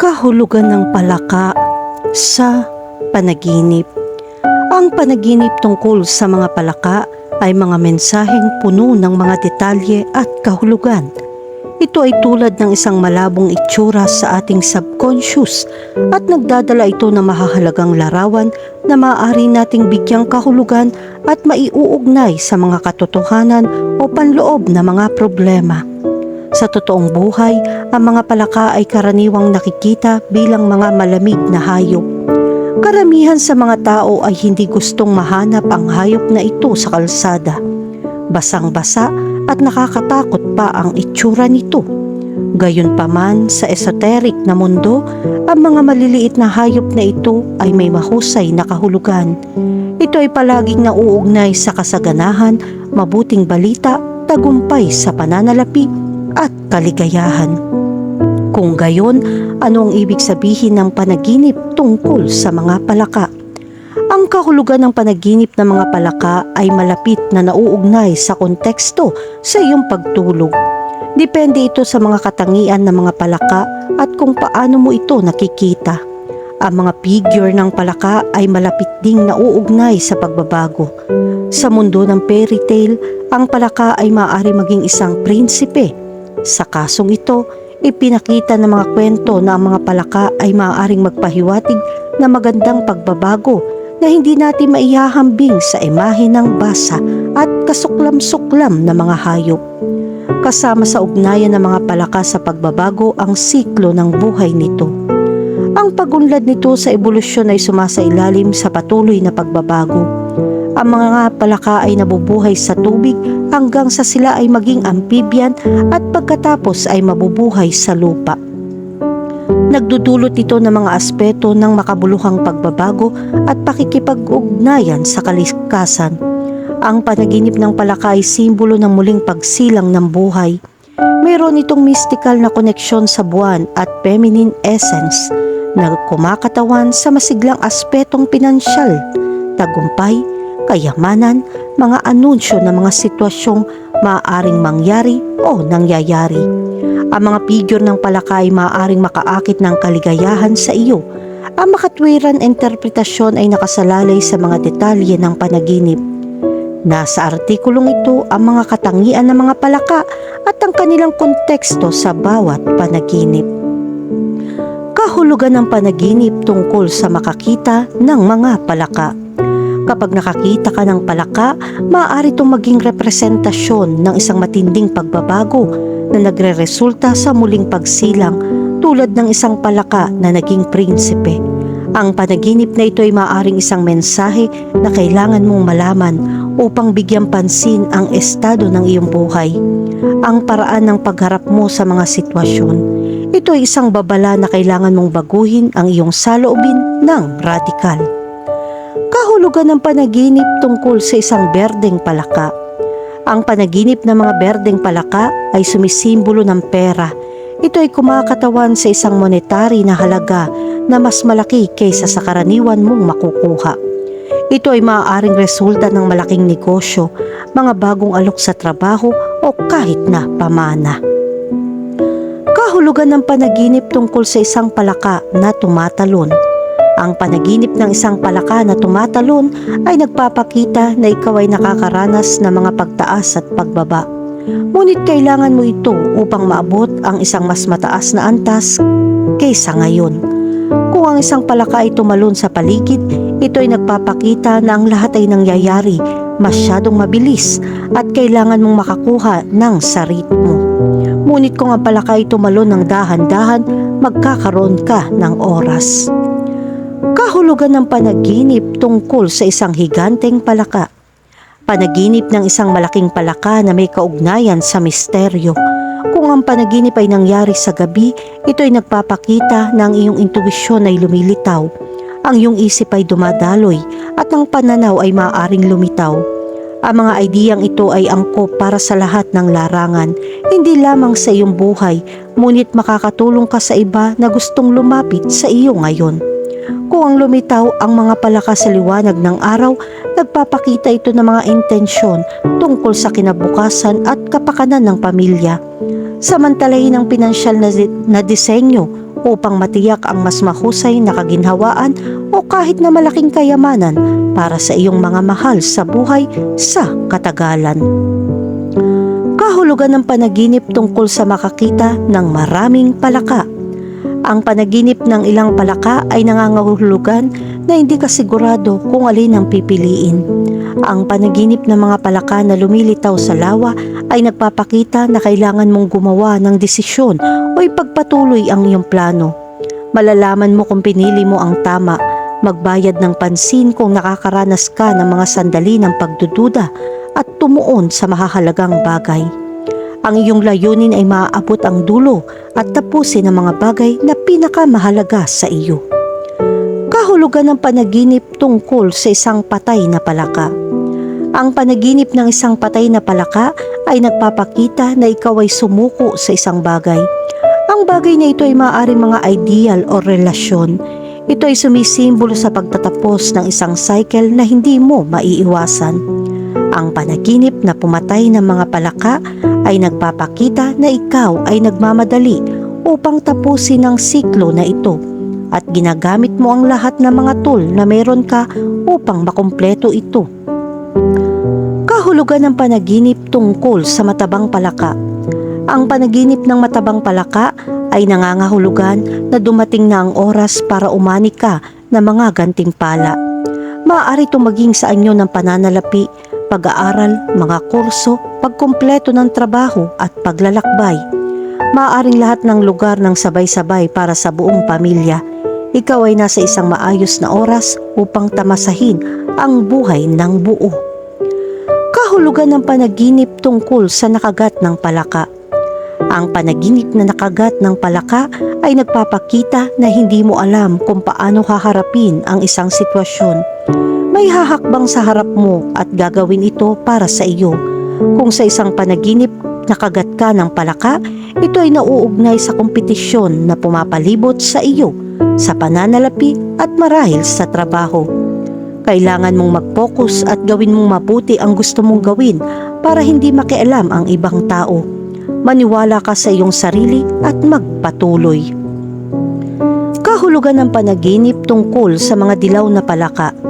kahulugan ng palaka sa panaginip. Ang panaginip tungkol sa mga palaka ay mga mensaheng puno ng mga detalye at kahulugan. Ito ay tulad ng isang malabong itsura sa ating subconscious at nagdadala ito ng mahahalagang larawan na maaari nating bigyang kahulugan at maiuugnay sa mga katotohanan o panloob na mga problema. Sa totoong buhay, ang mga palaka ay karaniwang nakikita bilang mga malamig na hayop. Karamihan sa mga tao ay hindi gustong mahanap ang hayop na ito sa kalsada. Basang-basa at nakakatakot pa ang itsura nito. Gayunpaman sa esoteric na mundo, ang mga maliliit na hayop na ito ay may mahusay na kahulugan. Ito ay palaging nauugnay sa kasaganahan, mabuting balita, tagumpay sa pananalapi at kaligayahan. Kung gayon, ano ang ibig sabihin ng panaginip tungkol sa mga palaka? Ang kahulugan ng panaginip ng mga palaka ay malapit na nauugnay sa konteksto sa iyong pagtulog. Depende ito sa mga katangian ng mga palaka at kung paano mo ito nakikita. Ang mga figure ng palaka ay malapit ding nauugnay sa pagbabago. Sa mundo ng fairy tale, ang palaka ay maaari maging isang prinsipe. Sa kasong ito, ipinakita ng mga kwento na ang mga palaka ay maaaring magpahiwatig na magandang pagbabago na hindi natin maihahambing sa imahe ng basa at kasuklam-suklam na mga hayop. Kasama sa ugnayan ng mga palaka sa pagbabago ang siklo ng buhay nito. Ang pagunlad nito sa ebolusyon ay sumasailalim sa patuloy na pagbabago. Ang mga palaka ay nabubuhay sa tubig hanggang sa sila ay maging amphibian at pagkatapos ay mabubuhay sa lupa. Nagdudulot ito ng mga aspeto ng makabuluhang pagbabago at pakikipag-ugnayan sa kalikasan. Ang panaginip ng palaka ay simbolo ng muling pagsilang ng buhay. Mayroon itong mystical na koneksyon sa buwan at feminine essence na kumakatawan sa masiglang aspetong pinansyal, tagumpay, kayamanan, mga anunsyo ng mga sitwasyong maaaring mangyari o nangyayari. Ang mga figure ng palaka ay maaaring makaakit ng kaligayahan sa iyo. Ang makatwiran interpretasyon ay nakasalalay sa mga detalye ng panaginip. Nasa artikulong ito ang mga katangian ng mga palaka at ang kanilang konteksto sa bawat panaginip. Kahulugan ng panaginip tungkol sa makakita ng mga palaka. Kapag nakakita ka ng palaka, maaari itong maging representasyon ng isang matinding pagbabago na nagre-resulta sa muling pagsilang tulad ng isang palaka na naging prinsipe. Ang panaginip na ito ay maaaring isang mensahe na kailangan mong malaman upang bigyan pansin ang estado ng iyong buhay. Ang paraan ng pagharap mo sa mga sitwasyon. Ito ay isang babala na kailangan mong baguhin ang iyong saloobin ng radikal. Kahulugan ng panaginip tungkol sa isang berdeng palaka. Ang panaginip ng mga berdeng palaka ay sumisimbolo ng pera. Ito ay kumakatawan sa isang monetary na halaga na mas malaki kaysa sa karaniwan mong makukuha. Ito ay maaaring resulta ng malaking negosyo, mga bagong alok sa trabaho o kahit na pamana. Kahulugan ng panaginip tungkol sa isang palaka na tumatalon. Ang panaginip ng isang palaka na tumatalon ay nagpapakita na ikaw ay nakakaranas ng mga pagtaas at pagbaba. Ngunit kailangan mo ito upang maabot ang isang mas mataas na antas kaysa ngayon. Kung ang isang palaka ay tumalon sa paligid, ito ay nagpapakita na ang lahat ay nangyayari masyadong mabilis at kailangan mong makakuha ng sa ritmo. Ngunit kung ang palaka ay tumalon ng dahan-dahan, magkakaroon ka ng oras. Kahulugan ng panaginip tungkol sa isang higanteng palaka. Panaginip ng isang malaking palaka na may kaugnayan sa misteryo. Kung ang panaginip ay nangyari sa gabi, ito ay nagpapakita na ang iyong intuwisyon ay lumilitaw. Ang iyong isip ay dumadaloy at ang pananaw ay maaaring lumitaw. Ang mga ideyang ito ay angkop para sa lahat ng larangan, hindi lamang sa iyong buhay, ngunit makakatulong ka sa iba na gustong lumapit sa iyo ngayon. Kung ang lumitaw ang mga palaka sa liwanag ng araw, nagpapakita ito ng mga intensyon tungkol sa kinabukasan at kapakanan ng pamilya. Samantalahin ang pinansyal na, na disenyo upang matiyak ang mas mahusay na kaginhawaan o kahit na malaking kayamanan para sa iyong mga mahal sa buhay sa katagalan. Kahulugan ng panaginip tungkol sa makakita ng maraming palaka. Ang panaginip ng ilang palaka ay nangangahulugan na hindi ka sigurado kung alin ang pipiliin. Ang panaginip ng mga palaka na lumilitaw sa lawa ay nagpapakita na kailangan mong gumawa ng desisyon o ipagpatuloy ang iyong plano. Malalaman mo kung pinili mo ang tama, magbayad ng pansin kung nakakaranas ka ng mga sandali ng pagdududa at tumuon sa mahahalagang bagay. Ang iyong layunin ay maaabot ang dulo at tapusin ang mga bagay na pinakamahalaga sa iyo. Kahulugan ng panaginip tungkol sa isang patay na palaka. Ang panaginip ng isang patay na palaka ay nagpapakita na ikaw ay sumuko sa isang bagay. Ang bagay na ito ay maaaring mga ideal o relasyon. Ito ay sumisimbolo sa pagtatapos ng isang cycle na hindi mo maiiwasan. Ang panaginip na pumatay ng mga palaka ay nagpapakita na ikaw ay nagmamadali upang tapusin ang siklo na ito at ginagamit mo ang lahat ng mga tool na meron ka upang makumpleto ito. Kahulugan ng panaginip tungkol sa matabang palaka. Ang panaginip ng matabang palaka ay nangangahulugan na dumating na ang oras para umani ka ng mga gantimpala. Maaari itong maging sa anyo ng pananalapi, pag-aaral, mga kurso, pagkumpleto ng trabaho at paglalakbay. Maaaring lahat ng lugar ng sabay-sabay para sa buong pamilya. Ikaw ay nasa isang maayos na oras upang tamasahin ang buhay ng buo. Kahulugan ng panaginip tungkol sa nakagat ng palaka. Ang panaginip na nakagat ng palaka ay nagpapakita na hindi mo alam kung paano haharapin ang isang sitwasyon. May hahakbang sa harap mo at gagawin ito para sa iyo. Kung sa isang panaginip nakagat ka ng palaka, ito ay nauugnay sa kompetisyon na pumapalibot sa iyo, sa pananalapi at marahil sa trabaho. Kailangan mong mag-focus at gawin mong mabuti ang gusto mong gawin para hindi makialam ang ibang tao. Maniwala ka sa iyong sarili at magpatuloy. Kahulugan ng panaginip tungkol sa mga dilaw na palaka.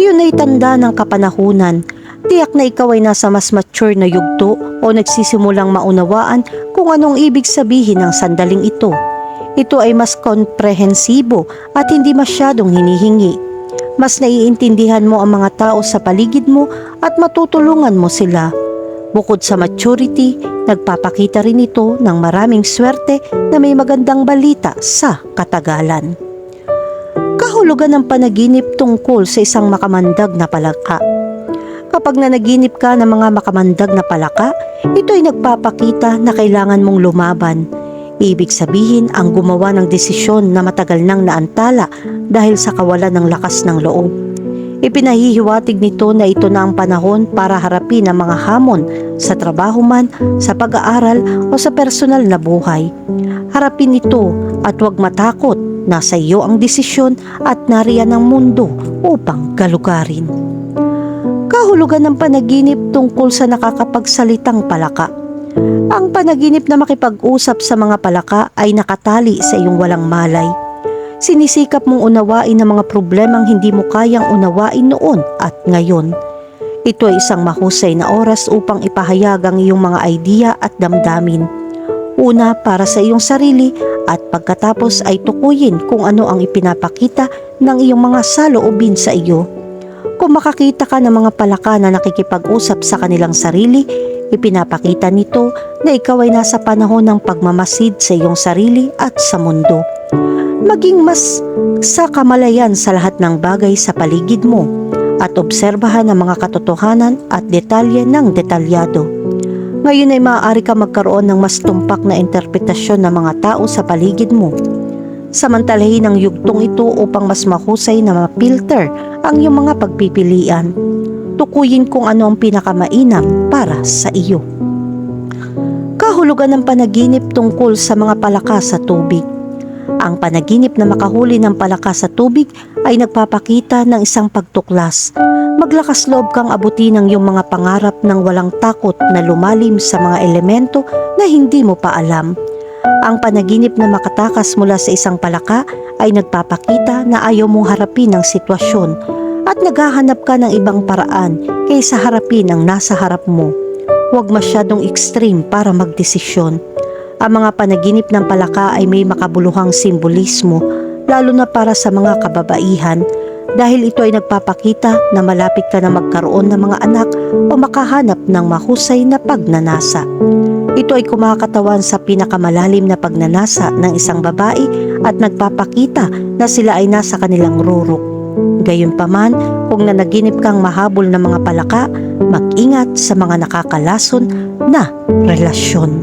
Iyon ay tanda ng kapanahunan. Tiyak na ikaw ay nasa mas mature na yugto o nagsisimulang maunawaan kung anong ibig sabihin ng sandaling ito. Ito ay mas komprehensibo at hindi masyadong hinihingi. Mas naiintindihan mo ang mga tao sa paligid mo at matutulungan mo sila. Bukod sa maturity, nagpapakita rin ito ng maraming swerte na may magandang balita sa katagalan. Kahulugan ng panaginip tungkol sa isang makamandag na palaka. Kapag nanaginip ka ng mga makamandag na palaka, ito ay nagpapakita na kailangan mong lumaban. Ibig sabihin ang gumawa ng desisyon na matagal nang naantala dahil sa kawalan ng lakas ng loob. Ipinahihiwatig nito na ito na ang panahon para harapin ang mga hamon sa trabaho man, sa pag-aaral o sa personal na buhay. Harapin ito at huwag matakot nasa iyo ang desisyon at nariyan ang mundo upang galugarin. Kahulugan ng panaginip tungkol sa nakakapagsalitang palaka. Ang panaginip na makipag-usap sa mga palaka ay nakatali sa iyong walang malay. Sinisikap mong unawain ang mga problemang hindi mo kayang unawain noon at ngayon. Ito ay isang mahusay na oras upang ipahayag ang iyong mga idea at damdamin. Una para sa iyong sarili at pagkatapos ay tukuyin kung ano ang ipinapakita ng iyong mga saloobin sa iyo. Kung makakita ka ng mga palaka na nakikipag-usap sa kanilang sarili, ipinapakita nito na ikaw ay nasa panahon ng pagmamasid sa iyong sarili at sa mundo. Maging mas sa kamalayan sa lahat ng bagay sa paligid mo at obserbahan ang mga katotohanan at detalye ng detalyado. Ngayon ay maaari ka magkaroon ng mas tumpak na interpretasyon ng mga tao sa paligid mo. Samantalahin ang yugtong ito upang mas mahusay na mapilter ang iyong mga pagpipilian. Tukuyin kung ano ang pinakamainam para sa iyo. Kahulugan ng panaginip tungkol sa mga palaka sa tubig. Ang panaginip na makahuli ng palaka sa tubig ay nagpapakita ng isang pagtuklas. Maglakas loob kang abutin ang iyong mga pangarap ng walang takot na lumalim sa mga elemento na hindi mo pa alam. Ang panaginip na makatakas mula sa isang palaka ay nagpapakita na ayaw mong harapin ang sitwasyon at naghahanap ka ng ibang paraan kaysa harapin ang nasa harap mo. Huwag masyadong extreme para magdesisyon. Ang mga panaginip ng palaka ay may makabuluhang simbolismo lalo na para sa mga kababaihan dahil ito ay nagpapakita na malapit ka na magkaroon ng mga anak o makahanap ng mahusay na pagnanasa. Ito ay kumakatawan sa pinakamalalim na pagnanasa ng isang babae at nagpapakita na sila ay nasa kanilang rurok. Gayunpaman, kung nanaginip kang mahabol ng mga palaka, mag-ingat sa mga nakakalason na relasyon.